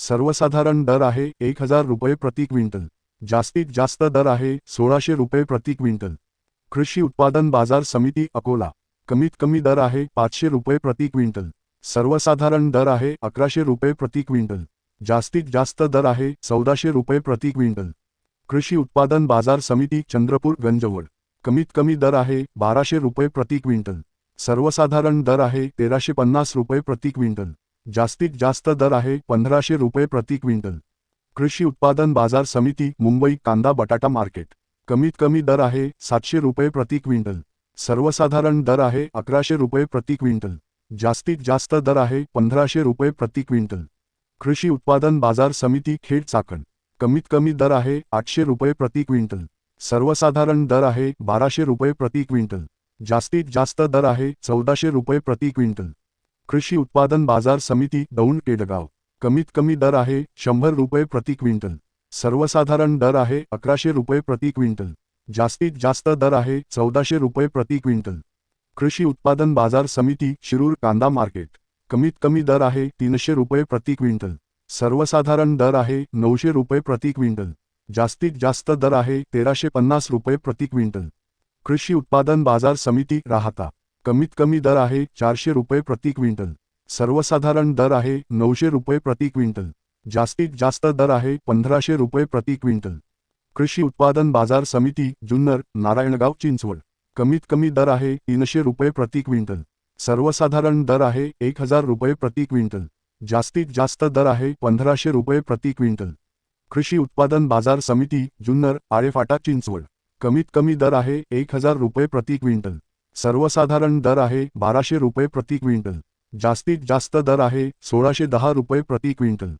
सर्वसाधारण दर आहे एक हजार रुपये प्रति क्विंटल. जास्तीत जास्त दर आहे सोळाशे रुपये प्रति क्विंटल. कृषी उत्पादन बाजार समिती अकोला. कमीत कमी दर आहे पाचशे रुपये प्रति क्विंटल. सर्वसाधारण दर आहे अकराशे रुपये प्रति क्विंटल. जास्तीत जास्त दर आहे चौदाशे रुपये प्रति क्विंटल. कृषी उत्पादन बाजार समिती चंद्रपूर गंजवड. कमीत कमी दर आहे बाराशे रुपये प्रति क्विंटल. सर्वसाधारण दर आहे तेराशे पन्नास रुपये प्रति क्विंटल. जास्तीत जास्त दर आहे पंधराशे रुपये प्रति क्विंटल. कृषी उत्पादन बाजार समिती मुंबई कांदा बटाटा मार्केट. कमीत कमी दर आहे सातशे रुपये प्रति क्विंटल. सर्वसाधारण दर आहे अकराशे रुपये प्रति क्विंटल. जास्तीत जास्त दर आहे पंधराशे रुपये प्रति क्विंटल. कृषी उत्पादन बाजार समिती खेड चाकण. कमीत कमी दर आहे आठशे रुपये प्रति क्विंटल. सर्वसाधारण दर आहे बाराशे रुपये प्रति क्विंटल. जास्तीत जास्त दर आहे चौदाशे रुपये प्रति क्विंटल. कृषी उत्पादन बाज़ार समिती दौंड केडगाव कमीत कमी दर आहे शंभर रुपये प्रति क्विंटल. सर्वसाधारण दर आहे अकराशे रुपये प्रति क्विंटल. जास्तीत जास्त दर आहे चौदाशे रुपये प्रति क्विंटल. कृषी उत्पादन बाज़ार समिती शिरूर कांदा मार्केट. कमीत कमी दर आहे तीनशे रुपये प्रति क्विंटल. सर्वसाधारण दर आहे नऊशे रुपये प्रति क्विंटल. जास्तीत जास्त दर आहे तेराशे पन्नास रुपये प्रति क्विंटल. कृषी उत्पादन बाज़ार समिती राहता. कमीत कमी दर आहे चारशे रुपये प्रति क्विंटल. सर्वसाधारण दर आहे नऊशे रुपये प्रति क्विंटल. जास्तीत जास्त दर आहे पंधराशे रुपये प्रति क्विंटल. कृषी उत्पादन बाजार समिती जुन्नर नारायणगाव चिंचवड. कमीत कमी दर आहे तीनशे रुपये प्रति क्विंटल. सर्वसाधारण दर आहे एक हजार रुपये प्रति क्विंटल. जास्तीत जास्त दर आहे पंधराशे रुपये प्रति क्विंटल. कृषी उत्पादन बाजार समिती जुन्नर आळेफाटा चिंचवड. कमीत कमी दर आहे एक हजार रुपये प्रति क्विंटल. सर्वसाधारण दर आहे बाराशे रुपये प्रति क्विंटल. जास्तीत जास्त दर आहे सोळाशे दहा रुपये प्रति क्विंटल.